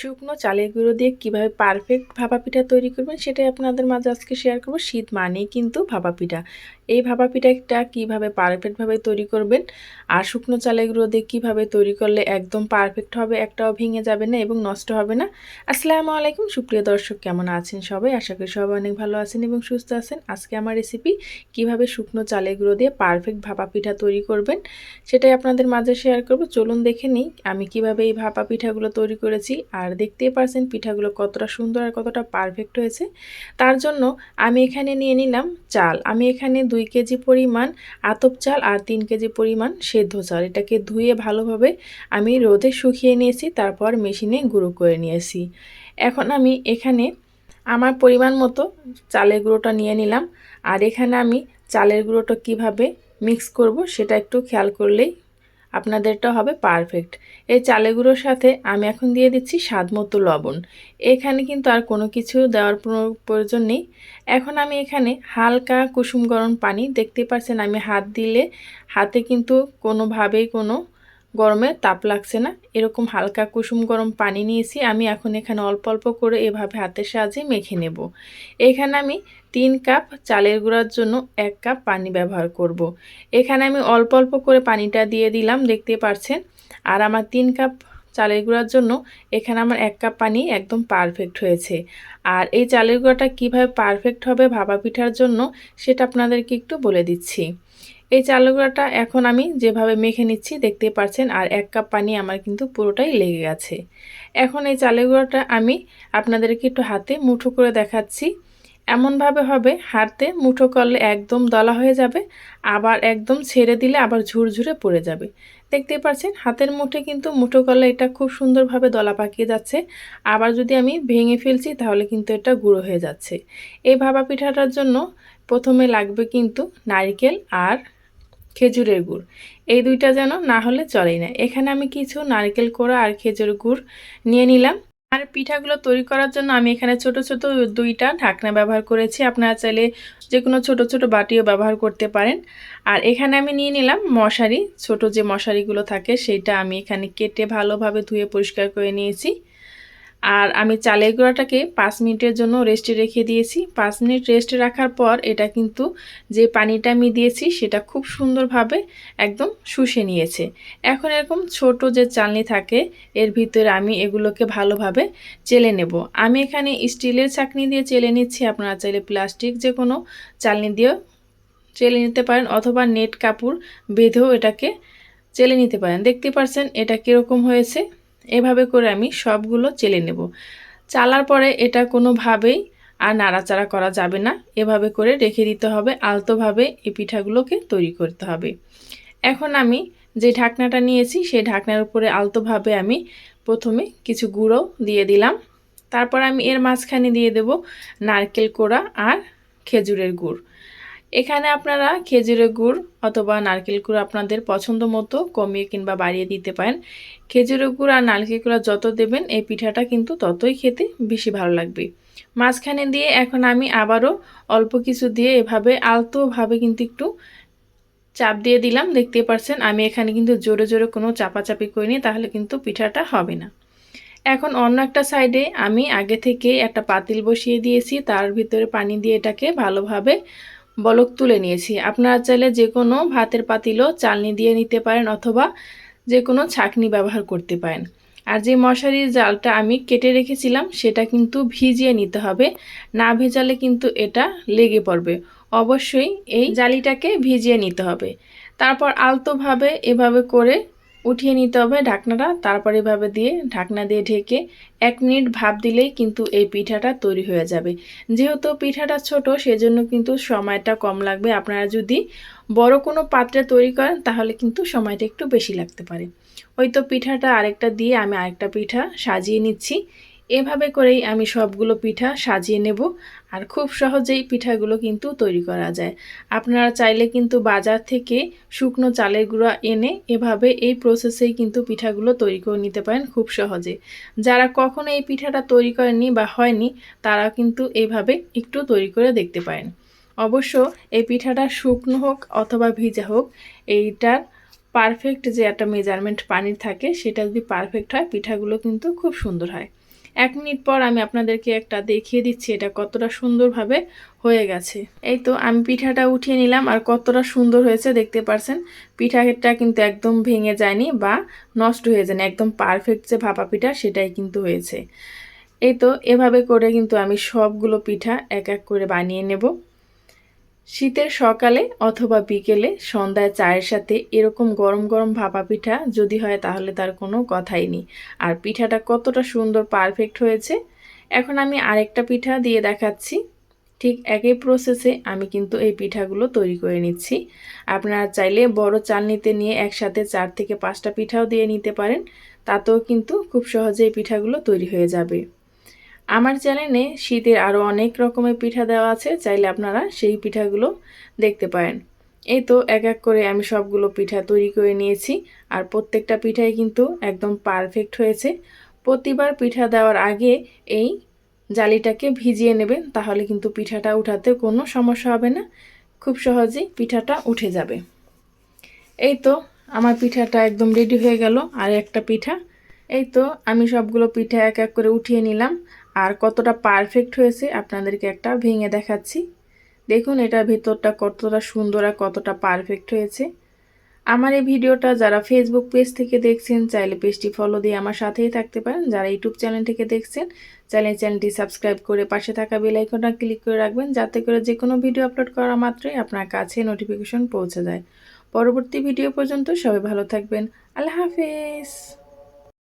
শুকনো চালের গুঁড়ো দিয়ে কীভাবে পারফেক্ট ভাপা পিঠা তৈরি করবেন, সেটাই আপনাদের মাঝে আজকে শেয়ার করব। শীত মানেই কিন্তু ভাপা পিঠা। এই ভাপা পিঠাটা কীভাবে পারফেক্টভাবে তৈরি করবেন? আর শুকনো চালের গুঁড়ো দিয়ে কীভাবে তৈরি করলে একদম পারফেক্ট হবে, একটাও ভেঙে যাবে না এবং নষ্ট হবে না? আসসালামু আলাইকুম, সুপ্রিয় দর্শক, কেমন আছেন সবাই? আশা করি সবাই অনেক ভালো আছেন এবং সুস্থ আছেন। আজকে আমার রেসিপি কীভাবে শুকনো চালের গুঁড়ো দিয়ে পারফেক্ট ভাপা পিঠা তৈরি করবেন সেটাই আপনাদের মাঝে শেয়ার করব। চলুন দেখে নিই আমি কীভাবে এই ভাপা পিঠাগুলো তৈরি করেছি। আর দেখতেই পারছেন পিঠাগুলো কতটা সুন্দর আর কতটা পারফেক্ট হয়েছে। তার জন্য আমি এখানে নিয়ে নিলাম চাল। আমি এখানে দুই কেজি পরিমাণ আতপ চাল আর তিন কেজি পরিমাণ সেদ্ধ চাল। এটাকে ধুয়ে ভালোভাবে আমি রোদে শুকিয়ে নিয়েছি, তারপর মেশিনে গুঁড়ো করে নিয়েছি। এখন আমি এখানে আমার পরিমাণ মতো চালের গুঁড়োটা নিয়ে নিলাম। আর এখানে আমি চালের গুঁড়োটা কীভাবে মিক্স করব সেটা একটু খেয়াল করলেই আপনাদেরটা হবে পারফেক্ট এই চালে গুঁড়োর সাথে আমি এখন দিয়ে দিচ্ছি স্বাদ মতো লবণ। এখানে কিন্তু আর কোনো কিছু দেওয়ার প্রয়োজন নেই। এখন আমি এখানে হালকা কুসুম গরম পানি দেখতে পাচ্ছেন আমি হাত দিলে হাতে কিন্তু কোনোভাবেই কোনো গরমে তাপ লাগছে না। এরকম হালকা কুসুম গরম পানি নিয়েছি, আমি এখন এখানে অল্প অল্প করে এভাবে হাতের সাহায্যে মেখে নেব। এখানে আমি তিন কাপ চালের গুঁড়ার জন্য এক কাপ পানি ব্যবহার করব। এখানে আমি অল্প অল্প করে পানিটা দিয়ে দিলাম, দেখতে পারছেন? আর আমার তিন কাপ চালের গুঁড়ার জন্য এখানে আমার এক কাপ পানি একদম পারফেক্ট হয়েছে। আর এই চালের গুঁড়াটা কীভাবে পারফেক্ট হবে ভাবা পিঠার জন্য সেটা আপনাদেরকে একটু বলে দিচ্ছি। এই চালের গুঁড়াটা এখন আমি যেভাবে মেখে নিচ্ছি, দেখতে পাচ্ছেন আর এক কাপ পানি আমার কিন্তু পুরোটাই লেগে গেছে। এখন এই চালের গুঁড়াটা আমি আপনাদেরকে একটু হাতে মুঠো করে দেখাচ্ছি। এমনভাবে হবে, হাতে মুঠো করলে একদম দলা হয়ে যাবে, আবার একদম ছেড়ে দিলে আবার ঝুরঝুরে পড়ে যাবে। দেখতে পাচ্ছেন হাতের মুঠে কিন্তু মুঠো করলে এটা খুব সুন্দরভাবে দলা পাকিয়ে যাচ্ছে। আবার যদি আমি ভেঙে ফেলছি, তাহলে কিন্তু এটা গুঁড়ো হয়ে যাচ্ছে। এই ভাবা পিঠাটার জন্য প্রথমে লাগবে কিন্তু নারকেল আর খেজুরের গুড়। এই দুইটা যেন না হলে চলেই না। এখানে আমি কিছু নারকেল কোড়া আর খেজুর গুড় নিয়ে নিলাম। আর পিঠাগুলো তৈরি করার জন্য আমি এখানে ছোট ছোট দুইটা ঢাকনা ব্যবহার করেছি। আপনারা চাইলে যে কোনো ছোট ছোট বাটিও ব্যবহার করতে পারেন। আর এখানে আমি নিয়ে নিলাম মশারি। ছোট যে মশারিগুলো থাকে সেইটা আমি এখানে কেটে ভালোভাবে ধুয়ে পরিষ্কার করে নিয়েছি। আর আমি চালের গুঁড়াটাকে পাঁচ মিনিটের জন্য রেস্টে রেখে দিয়েছি। পাঁচ মিনিট রেস্টে রাখার পর এটা কিন্তু যে পানিটা আমি দিয়েছি সেটা খুব সুন্দরভাবে একদম শুষে নিয়েছে। এখন এরকম ছোট যে চালনি থাকে, এর ভিতরে আমি এগুলোকে ভালোভাবে চেলে নেব। আমি এখানে স্টিলের চাকনি দিয়ে চেলে নিচ্ছি। আপনারা চাইলে প্লাস্টিক যে কোনো চালনি দিয়েও চেলে নিতে পারেন অথবা নেট কাপড় বেঁধেও এটাকে চেলে নিতে পারেন। দেখতে পারছেন এটা কীরকম হয়েছে? এভাবে করে আমি সবগুলো চেলে নেব। চালার পরে এটা কোনোভাবেই আর নাড়াচাড়া করা যাবে না। এভাবে করে রেখে দিতে হবে, আলতোভাবে এই পিঠাগুলোকে তৈরি করতে হবে। এখন আমি যে ঢাকনাটা নিয়েছি, সেই ঢাকনার উপরে আলতোভাবে আমি প্রথমে কিছু গুঁড়ো দিয়ে দিলাম। তারপর আমি এর মাঝখানে দিয়ে দেব নারকেল কোড়া আর খেজুরের গুড়। এখানে আপনারা খেজুরের গুড় অথবা নারকেল গুড় আপনাদের পছন্দ মতো কমিয়ে কিংবা বাড়িয়ে দিতে পারেন। খেজুরের গুড় আর নারকেল গুঁড়া যত দেবেন, এই পিঠাটা কিন্তু ততই খেতে বেশি ভালো লাগবে। মাঝখানে দিয়ে এখন আমি আবারও অল্প কিছু দিয়ে এভাবে আলতোভাবে কিন্তু একটু চাপ দিয়ে দিলাম। দেখতে পাচ্ছেন আমি এখানে কিন্তু জোরে জোরে কোনো চাপাচাপি করিনি, তাহলে কিন্তু পিঠাটা হবে না। এখন অন্য একটা সাইডে আমি আগে থেকে একটা পাতিল বসিয়ে দিয়েছি, তার ভিতরে পানি দিয়ে এটাকে ভালোভাবে বলক তুলে নিয়েছি। আপনারা চাইলে যে কোনো ভাতের পাতিলও চালনি দিয়ে নিতে পারেন অথবা যে কোনো ছাকনি ব্যবহার করতে পারেন। আর যে মশারির জালটা আমি কেটে রেখেছিলাম, সেটা কিন্তু ভিজিয়ে নিতে হবে। না ভেজালে কিন্তু এটা লেগে পড়বে। অবশ্যই এই জালিটাকে ভিজিয়ে নিতে হবে। তারপর আলতোভাবে এভাবে করে উঠিয়ে নিতে হবে ঢাকনাটা, তারপর এভাবে দিয়ে ঢাকনা দিয়ে ঢেকে এক মিনিট ভাপ দিলেই কিন্তু এই পিঠাটা তৈরি হয়ে যাবে। যেহেতু পিঠাটা ছোট, সেজন্য কিন্তু সময়টা কম লাগবে। আপনারা যদি বড় কোনো পাত্রে তৈরি করেন, তাহলে কিন্তু সময়টা একটু বেশি লাগতে পারে। ওই তো পিঠাটা আরেকটা দিয়ে আমি আরেকটা পিঠা সাজিয়ে নিচ্ছি। এভাবে করেই আমি সবগুলো পিঠা সাজিয়ে নেব আর খুব সহজেই পিঠাগুলো কিন্তু তৈরি করা যায়। আপনারা চাইলে কিন্তু বাজার থেকে শুকনো চালের গুঁড়া এনে এভাবে এই প্রসেসেই কিন্তু পিঠাগুলো তৈরি করে নিতে পারেন খুব সহজে। যারা কখনো এই পিঠাটা তৈরি করেননি বা হয়নি, তারা কিন্তু এইভাবে একটু তৈরি করে দেখতে পারেন। অবশ্য এই পিঠাটা শুকনো হোক অথবা ভিজা হোক, এইটার পারফেক্ট যে একটা মেজারমেন্ট পানির থাকে, সেটা যদি পারফেক্ট হয়, পিঠাগুলো কিন্তু খুব সুন্দর হয়। এক মিনিট পর আমি আপনাদেরকে একটা দেখিয়ে দিচ্ছি এটা কতটা সুন্দরভাবে হয়ে গেছে। এই তো আমি পিঠাটা উঠিয়ে নিলাম আর কতটা সুন্দর হয়েছে দেখতে পারছেন। পিঠাটা কিন্তু একদম ভেঙে যায়নি বা নষ্ট হয়ে যায়নি, একদম পারফেক্ট যে ভাপা পিঠা সেটাই কিন্তু হয়েছে। এই তো এভাবে করে কিন্তু আমি সবগুলো পিঠা এক এক করে বানিয়ে নেব। শীতের সকালে অথবা বিকেলে সন্ধ্যায় চায়ের সাথে এরকম গরম গরম ভাপা পিঠা যদি হয় তাহলে তার কোনো কথাই নেই। আর পিঠাটা কতটা সুন্দর পারফেক্ট হয়েছে। এখন আমি আরেকটা পিঠা দিয়ে দেখাচ্ছি। ঠিক একই প্রসেসে আমি কিন্তু এই পিঠাগুলো তৈরি করে নিচ্ছি। আপনারা চাইলে বড় চালনিতে নিয়ে একসাথে চার থেকে পাঁচটা পিঠাও দিয়ে নিতে পারেন। তাতেও কিন্তু খুব সহজে এই পিঠাগুলো তৈরি হয়ে যাবে। আমার চ্যানেলে শীতের আরও অনেক রকমের পিঠা দেওয়া আছে, চাইলে আপনারা সেই পিঠাগুলো দেখতে পারেন। এই তো এক এক করে আমি সবগুলো পিঠা তৈরি করে নিয়েছি, আর প্রত্যেকটা পিঠাই কিন্তু একদম পারফেক্ট হয়েছে। প্রতিবার পিঠা দেওয়ার আগে এই জালিটাকে ভিজিয়ে নেবেন, তাহলে কিন্তু পিঠাটা উঠাতে কোনো সমস্যা হবে না, খুব সহজেই পিঠাটা উঠে যাবে। এই তো আমার পিঠাটা একদম রেডি হয়ে গেল, আর একটা পিঠা। এই তো আমি সবগুলো পিঠা এক এক করে উঠিয়ে নিলাম আর কতটা পারফেক্ট হয়েছে আপনাদেরকে একটা ভেঙে দেখাচ্ছি। দেখুন এটা ভেতরটা কতটা সুন্দর আর কতটা পারফেক্ট হয়েছে। আমার এই ভিডিওটা যারা ফেসবুক পেজ থেকে দেখছেন, চাইলে পেজটি ফলো দিয়ে আমার সাথেই থাকতে পারেন। যারা ইউটিউব চ্যানেল থেকে দেখছেন, চাইলে চ্যানেলটি সাবস্ক্রাইব করে পাশে থাকা বেল আইকনটা ক্লিক করে রাখবেন, যাতে করে যে কোনো ভিডিও আপলোড করা মাত্রই আপনার কাছে নোটিফিকেশন পৌঁছে যায়। পরবর্তী ভিডিও পর্যন্ত সবাই ভালো থাকবেন। আল্লাহ হাফেজ।